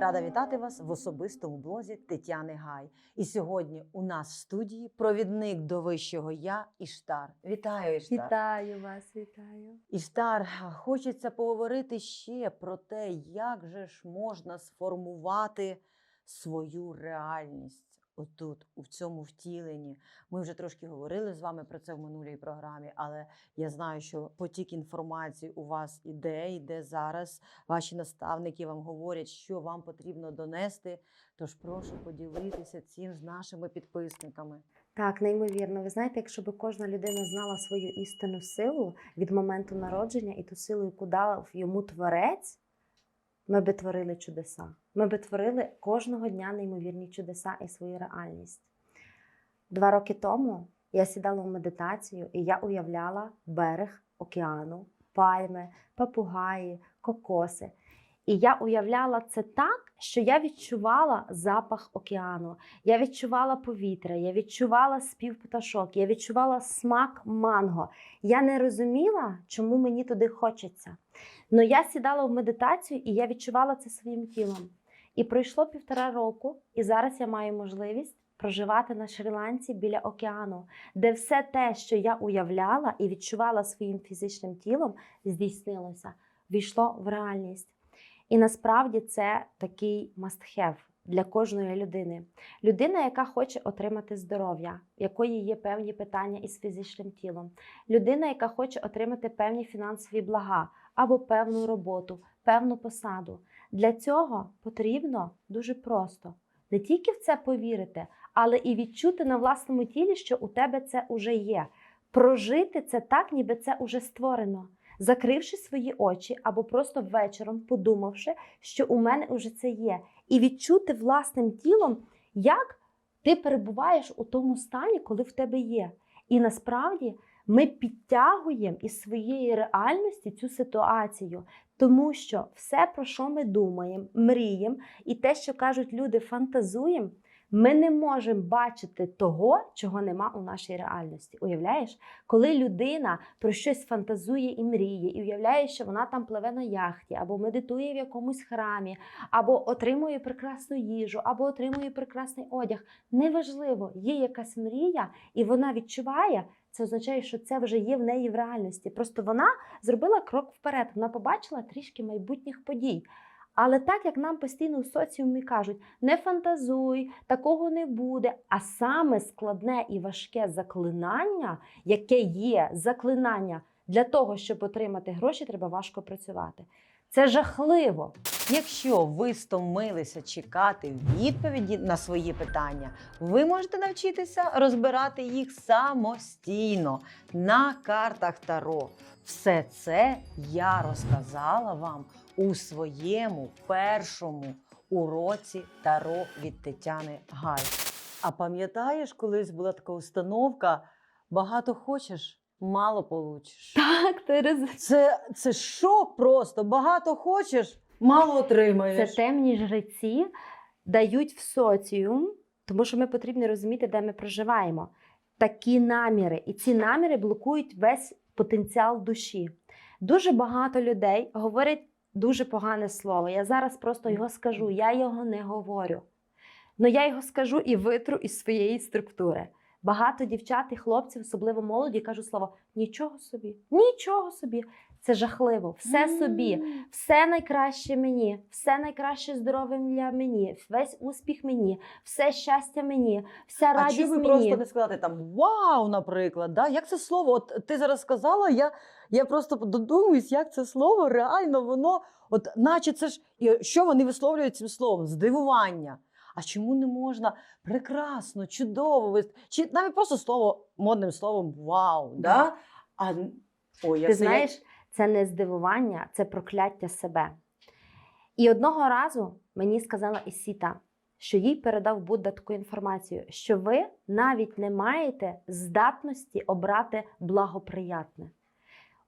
рада вітати вас в особистому блозі Тетяни Гай. І сьогодні у нас в студії провідник до вищого я Іштар. Вітаю, Іштар. Вітаю вас, вітаю. Іштар, хочеться поговорити ще про те, як же ж можна сформувати свою реальність. Отут, у цьому втіленні. Ми вже трошки говорили з вами про це в минулій програмі, але я знаю, що потік інформації у вас іде, іде зараз. Ваші наставники вам говорять, що вам потрібно донести. Тож прошу поділитися цим з нашими підписниками. Так, неймовірно. Ви знаєте, якщо б кожна людина знала свою істинну силу від моменту народження і ту силу, яку дав йому творець, ми би творили чудеса. Ми би творили кожного дня неймовірні чудеса і свою реальність. Два роки тому я сідала в медитацію і я уявляла берег океану, пальми, папугаї, кокоси. І я уявляла це так, що я відчувала запах океану, я відчувала повітря, я відчувала спів пташок, я відчувала смак манго. Я не розуміла, чому мені туди хочеться. Но я сідала в медитацію і я відчувала це своїм тілом. І пройшло півтора року, і зараз я маю можливість проживати на Шрі-Ланці біля океану, де все те, що я уявляла і відчувала своїм фізичним тілом, здійснилося, війшло в реальність. І насправді це такий must-have для кожної людини. Людина, яка хоче отримати здоров'я, в якої є певні питання із фізичним тілом, людина, яка хоче отримати певні фінансові блага або певну роботу, певну посаду. Для цього потрібно дуже просто не тільки в це повірити, але і відчути на власному тілі, що у тебе це уже є. Прожити це так, ніби це уже створено закривши свої очі або просто вечором подумавши, що у мене вже це є, і відчути власним тілом, як ти перебуваєш у тому стані, коли в тебе є. І насправді ми підтягуємо із своєї реальності цю ситуацію, тому що все, про що ми думаємо, мріємо, і те, що кажуть люди, фантазуємо. Ми не можемо бачити того, чого нема у нашій реальності. Уявляєш, коли людина про щось фантазує і мріє, і уявляє, що вона там пливе на яхті, або медитує в якомусь храмі, або отримує прекрасну їжу, або отримує прекрасний одяг. Неважливо, є якась мрія, і вона відчуває. Це означає, що це вже є в неї в реальності. Просто вона зробила крок вперед. Вона побачила трішки майбутніх подій. Але так як нам постійно у соціумі кажуть, не фантазуй, такого не буде. А саме складне і важке заклинання, яке є заклинання для того, щоб отримати гроші, треба важко працювати. Це жахливо. Якщо ви стомилися чекати відповіді на свої питання, ви можете навчитися розбирати їх самостійно на картах Таро. Все це я розказала вам у своєму першому уроці Таро від Тетяни Гай. А пам'ятаєш, колись була така установка: багато хочеш, мало получиш. Так, ти роз... Це, це шок просто. Багато хочеш, мало отримаєш. Це темні жреці дають в соціум, тому що ми потрібно розуміти, де ми проживаємо. Такі наміри. І ці наміри блокують весь потенціал душі. Дуже багато людей говорять дуже погане слово. Я зараз просто його скажу, я його не говорю. Ну я його скажу і витру із своєї структури. Багато дівчат і хлопців, особливо молоді, кажуть слово нічого собі, нічого собі. Це жахливо, все собі, все найкраще мені, все найкраще здоров'я мені, весь успіх мені, все щастя мені, вся А радість чому ви мені. просто не сказати там вау, наприклад? Да? Як це слово? От ти зараз сказала, я, я просто додумуюсь, як це слово реально воно, от наче це ж і що вони висловлюють цим словом? Здивування. А чому не можна прекрасно, чудово, чи навіть просто слово модним словом вау, да? Да. А ой, я Ти це- знаєш, це не здивування, це прокляття себе. І одного разу мені сказала Ісіта, що їй передав Будда таку інформацію, що ви навіть не маєте здатності обрати благоприятне.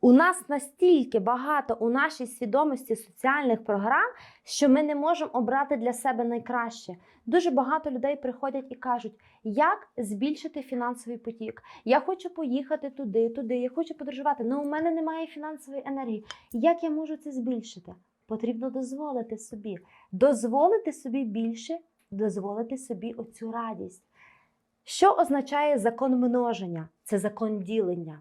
У нас настільки багато у нашій свідомості соціальних програм, що ми не можемо обрати для себе найкраще. Дуже багато людей приходять і кажуть, як збільшити фінансовий потік. Я хочу поїхати туди, туди, я хочу подорожувати, але у мене немає фінансової енергії. Як я можу це збільшити? потрібно дозволити собі. Дозволити собі більше, дозволити собі оцю радість. Що означає закон множення? Це закон ділення.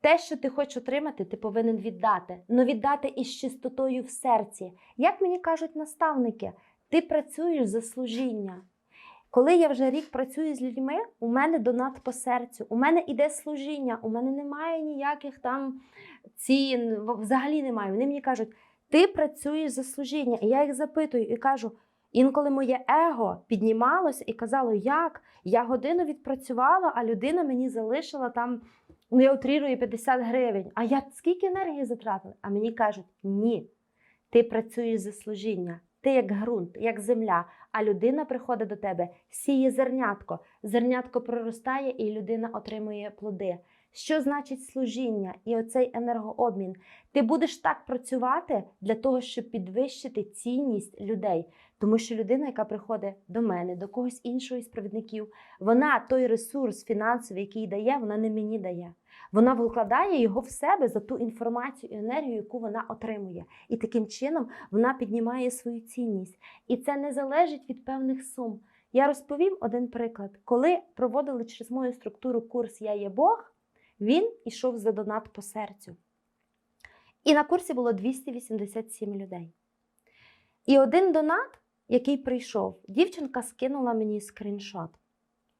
Те, що ти хочеш отримати, ти повинен віддати. Ну віддати із чистотою в серці. Як мені кажуть наставники, ти працюєш за служіння. Коли я вже рік працюю з людьми, у мене донат по серцю, у мене іде служіння, у мене немає ніяких там цін, взагалі немає. Вони мені кажуть, ти працюєш за служіння. І я їх запитую і кажу: інколи моє его піднімалося і казало, як я годину відпрацювала, а людина мені залишила там, ну я утрірую 50 гривень. А я скільки енергії затратила? А мені кажуть, ні, ти працюєш за служіння. Ти як ґрунт, як земля, а людина приходить до тебе, сіє зернятко. Зернятко проростає, і людина отримує плоди. Що значить служіння і оцей енергообмін? Ти будеш так працювати для того, щоб підвищити цінність людей. Тому що людина, яка приходить до мене, до когось іншого із провідників, вона той ресурс фінансовий, який дає, вона не мені дає. Вона вкладає його в себе за ту інформацію і енергію, яку вона отримує. І таким чином вона піднімає свою цінність. І це не залежить від певних сум. Я розповім один приклад. Коли проводили через мою структуру курс Я є Бог, він ішов за донат по серцю. І на курсі було 287 людей. І один донат, який прийшов, дівчинка скинула мені скріншот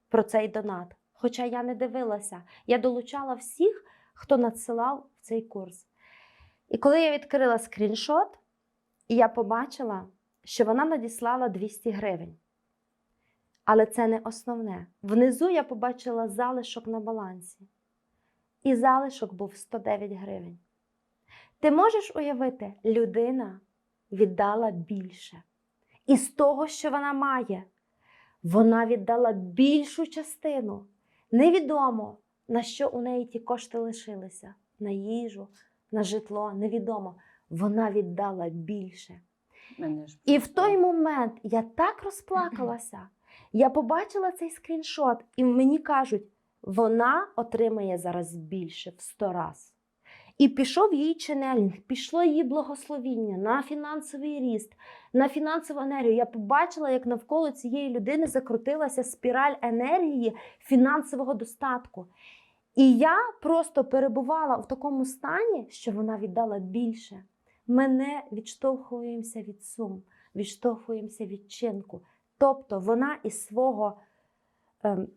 про цей донат. Хоча я не дивилася, я долучала всіх, хто надсилав в цей курс. І коли я відкрила скріншот, я побачила, що вона надіслала 200 гривень. Але це не основне. Внизу я побачила залишок на балансі. І залишок був 109 гривень. Ти можеш уявити, людина віддала більше. І з того, що вона має, вона віддала більшу частину. Невідомо, на що у неї ті кошти лишилися: на їжу, на житло, невідомо. Вона віддала більше. І в той момент я так розплакалася. Я побачила цей скріншот, і мені кажуть, вона отримає зараз більше в 100 раз. І пішов її ченелінг, пішло її благословіння на фінансовий ріст, на фінансову енергію. Я побачила, як навколо цієї людини закрутилася спіраль енергії фінансового достатку. І я просто перебувала в такому стані, що вона віддала більше. Ми не відштовхуємося від сум, відштовхуємося від чинку. Тобто вона із свого, ем,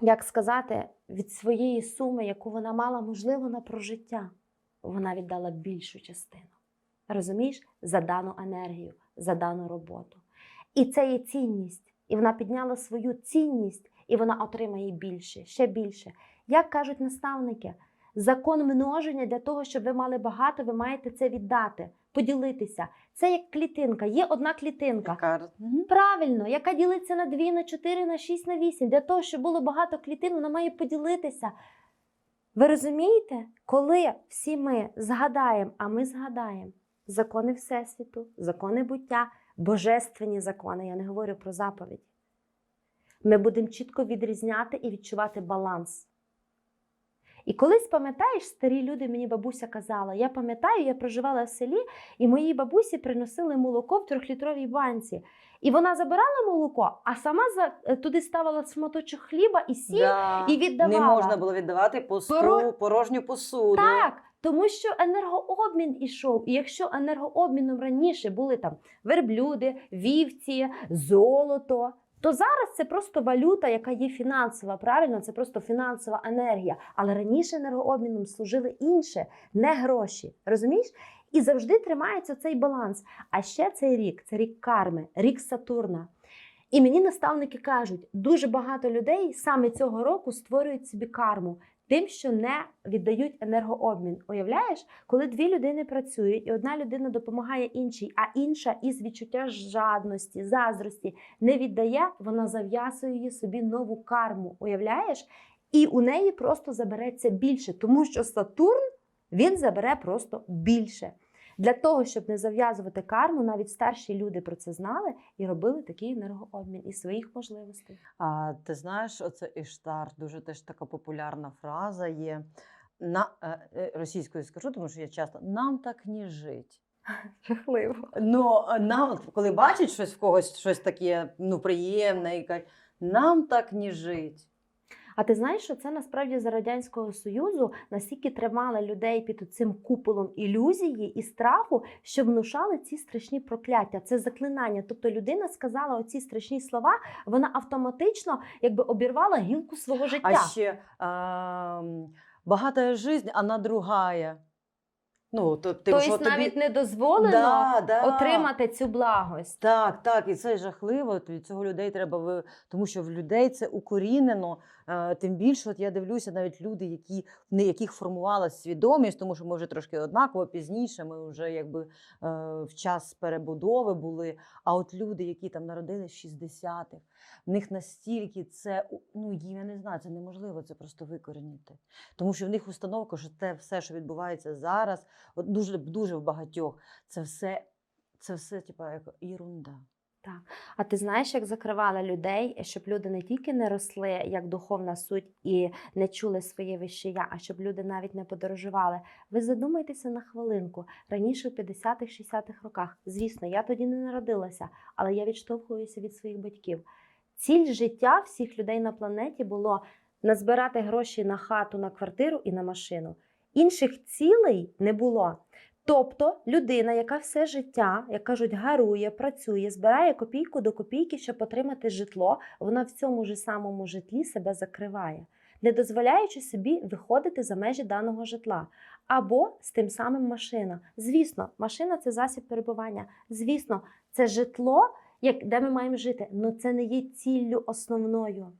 як сказати, від своєї суми, яку вона мала, можливо, на прожиття, вона віддала більшу частину. Розумієш, за дану енергію, за дану роботу. І це є цінність. І вона підняла свою цінність, і вона отримає більше, ще більше. Як кажуть наставники, закон множення для того, щоб ви мали багато, ви маєте це віддати, поділитися. Це як клітинка. Є одна клітинка. Яка- Правильно, яка ділиться на 2, на 4, на 6, на 8. Для того, щоб було багато клітин, вона має поділитися. Ви розумієте, коли всі ми згадаємо, а ми згадаємо закони Всесвіту, закони буття, божественні закони, я не говорю про заповіді, ми будемо чітко відрізняти і відчувати баланс. І колись пам'ятаєш, старі люди, мені бабуся казала, я пам'ятаю, я проживала в селі, і моїй бабусі приносили молоко в трьохлітровій банці. І вона забирала молоко, а сама за, туди ставила шматочок хліба і сіль. Да. і віддавала. Не можна було віддавати пусту, Поро- порожню посуду. Так, тому що енергообмін ішов. І якщо енергообміном раніше були там верблюди, вівці, золото, то зараз це просто валюта, яка є фінансова. Правильно, це просто фінансова енергія. Але раніше енергообміном служили інше, не гроші. Розумієш? І завжди тримається цей баланс. А ще цей рік це рік карми, рік Сатурна. І мені наставники кажуть, дуже багато людей саме цього року створюють собі карму тим, що не віддають енергообмін. Уявляєш, коли дві людини працюють, і одна людина допомагає іншій, а інша із відчуття жадності, заздрості не віддає, вона зав'язує собі нову карму. Уявляєш? І у неї просто забереться більше, тому що Сатурн він забере просто більше. Для того, щоб не зав'язувати карму, навіть старші люди про це знали і робили такий енергообмін із своїх можливостей. А ти знаєш, оце Іштар, дуже теж така популярна фраза є. На е, е, російською скажу, тому що я часто нам так не жить. Жахливо. Ну, нам, коли бачать щось в когось, щось таке ну, приємне, і кажуть, нам так не жить. А ти знаєш, що це насправді за радянського союзу настільки тримали людей під цим куполом ілюзії і страху, що внушали ці страшні прокляття. Це заклинання. Тобто людина сказала оці страшні слова, вона автоматично якби обірвала гілку свого життя. А ще а, багата жизнь, вона другая. Ну, то, що тобто тобі- навіть не дозволено Да, да. отримати цю благость. Так, так, і це жахливо. Від цього людей треба ви... тому що в людей це укорінено. Е, Тим більше, от я дивлюся, навіть люди, які в яких формувалася свідомість, тому що ми вже трошки однаково пізніше, ми вже якби е, в час перебудови були. А от люди, які там народились в 60-х, в них настільки це ну їм я не знаю, це неможливо це просто викорінити. Тому що в них установка, що те все, що відбувається зараз, от дуже дуже в багатьох, це все, це все, типа, як ерунда. А ти знаєш, як закривали людей, щоб люди не тільки не росли як духовна суть і не чули своє вище я, а щоб люди навіть не подорожували. Ви задумайтеся на хвилинку. Раніше в 50-х, 60-х роках, звісно, я тоді не народилася, але я відштовхуюся від своїх батьків. Ціль життя всіх людей на планеті було назбирати гроші на хату, на квартиру і на машину. Інших цілей не було. Тобто людина, яка все життя, як кажуть, гарує, працює, збирає копійку до копійки, щоб отримати житло, вона в цьому ж самому житлі себе закриває, не дозволяючи собі виходити за межі даного житла. Або з тим самим машина. Звісно, машина це засіб перебування. Звісно, це житло, як, де ми маємо жити. але це не є ціллю основною.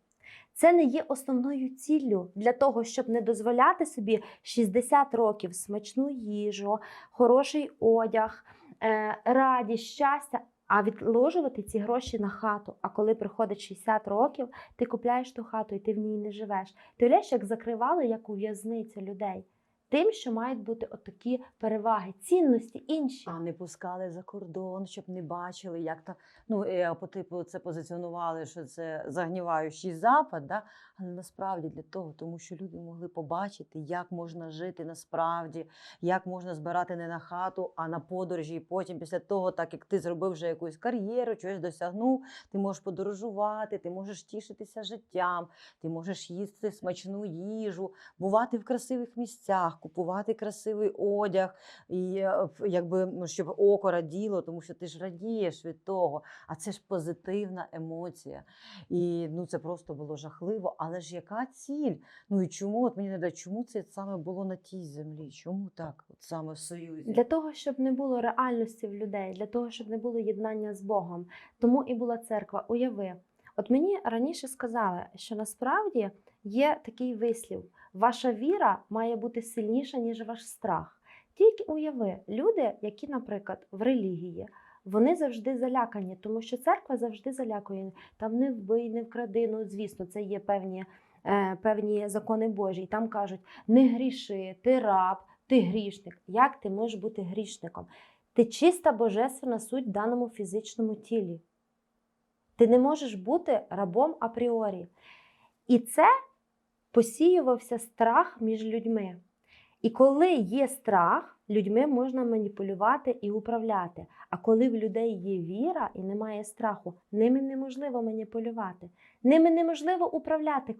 Це не є основною ціллю для того, щоб не дозволяти собі 60 років смачну їжу, хороший одяг, е, радість, щастя, а відложувати ці гроші на хату. А коли приходить 60 років, ти купляєш ту хату і ти в ній не живеш. Ти уявляєш, як закривали як у в'язницю людей. Тим, що мають бути отакі переваги, цінності інші. А не пускали за кордон, щоб не бачили, як там. Ну, е, по типу це позиціонували, що це загніваючий запад, да? але насправді для того, тому що люди могли побачити, як можна жити насправді, як можна збирати не на хату, а на подорожі. І потім, після того, так як ти зробив вже якусь кар'єру, чогось досягнув, ти можеш подорожувати, ти можеш тішитися життям, ти можеш їсти смачну їжу, бувати в красивих місцях, купувати красивий одяг, і е, якби ну, щоб око раділо, тому що ти ж радієш від того. А це ж позитивна емоція. І ну це просто було жахливо. Але ж яка ціль? Ну і чому? От мені не дає, чому це саме було на тій землі? Чому так? От саме в Союзі? Для того, щоб не було реальності в людей, для того, щоб не було єднання з Богом. Тому і була церква. Уяви, от мені раніше сказали, що насправді є такий вислів: ваша віра має бути сильніша, ніж ваш страх. Тільки уяви, люди, які, наприклад, в релігії. Вони завжди залякані, тому що церква завжди залякує. Там не вбий, не вкради. Ну, звісно, це є певні, е, певні закони Божі. І там кажуть: не гріши, ти раб, ти грішник. Як ти можеш бути грішником? Ти чиста божественна суть в даному фізичному тілі. Ти не можеш бути рабом апріорі. І це посіювався страх між людьми. І коли є страх, людьми можна маніпулювати і управляти. А коли в людей є віра і немає страху, ними неможливо маніпулювати. Ними неможливо управляти,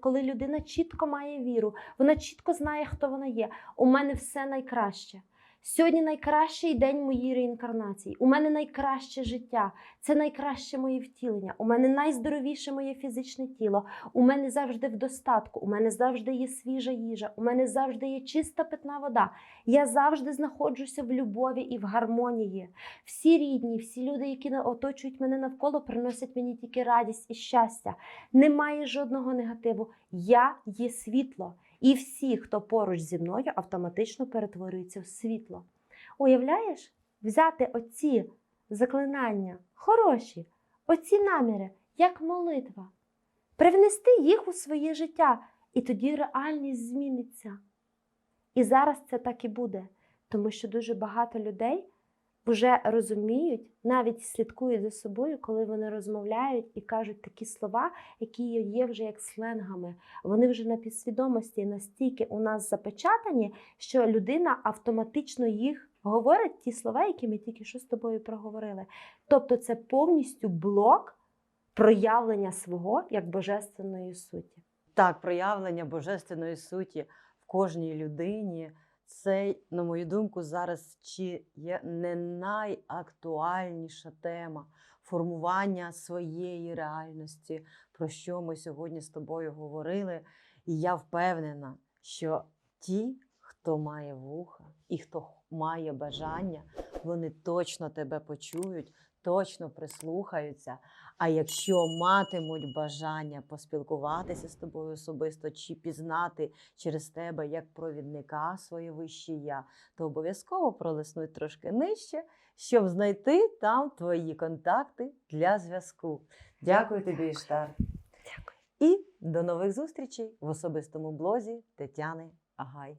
коли, людина чітко має віру, вона чітко знає, хто вона є. У мене все найкраще. Сьогодні найкращий день моєї реінкарнації. У мене найкраще життя. Це найкраще моє втілення. У мене найздоровіше моє фізичне тіло. У мене завжди в достатку. У мене завжди є свіжа їжа. У мене завжди є чиста питна вода. Я завжди знаходжуся в любові і в гармонії. Всі рідні, всі люди, які оточують мене навколо, приносять мені тільки радість і щастя. Немає жодного негативу. Я є світло. І всі, хто поруч зі мною, автоматично перетворюються в світло. Уявляєш, взяти оці заклинання, хороші, оці наміри, як молитва, привнести їх у своє життя, і тоді реальність зміниться. І зараз це так і буде, тому що дуже багато людей вже розуміють, навіть слідкують за собою, коли вони розмовляють і кажуть такі слова, які є вже як сленгами. Вони вже на підсвідомості настільки у нас запечатані, що людина автоматично їх говорить ті слова, які ми тільки що з тобою проговорили. Тобто це повністю блок проявлення свого як божественної суті. Так, проявлення божественної суті в кожній людині. Це, на мою думку, зараз чи є не найактуальніша тема формування своєї реальності, про що ми сьогодні з тобою говорили. І я впевнена, що ті, хто має вуха і хто має бажання, вони точно тебе почують, точно прислухаються. А якщо матимуть бажання поспілкуватися з тобою особисто чи пізнати через тебе як провідника своє вище я, то обов'язково пролиснуть трошки нижче, щоб знайти там твої контакти для зв'язку. Дякую тобі, Іштар. Дякую. І до нових зустрічей в особистому блозі Тетяни Агай.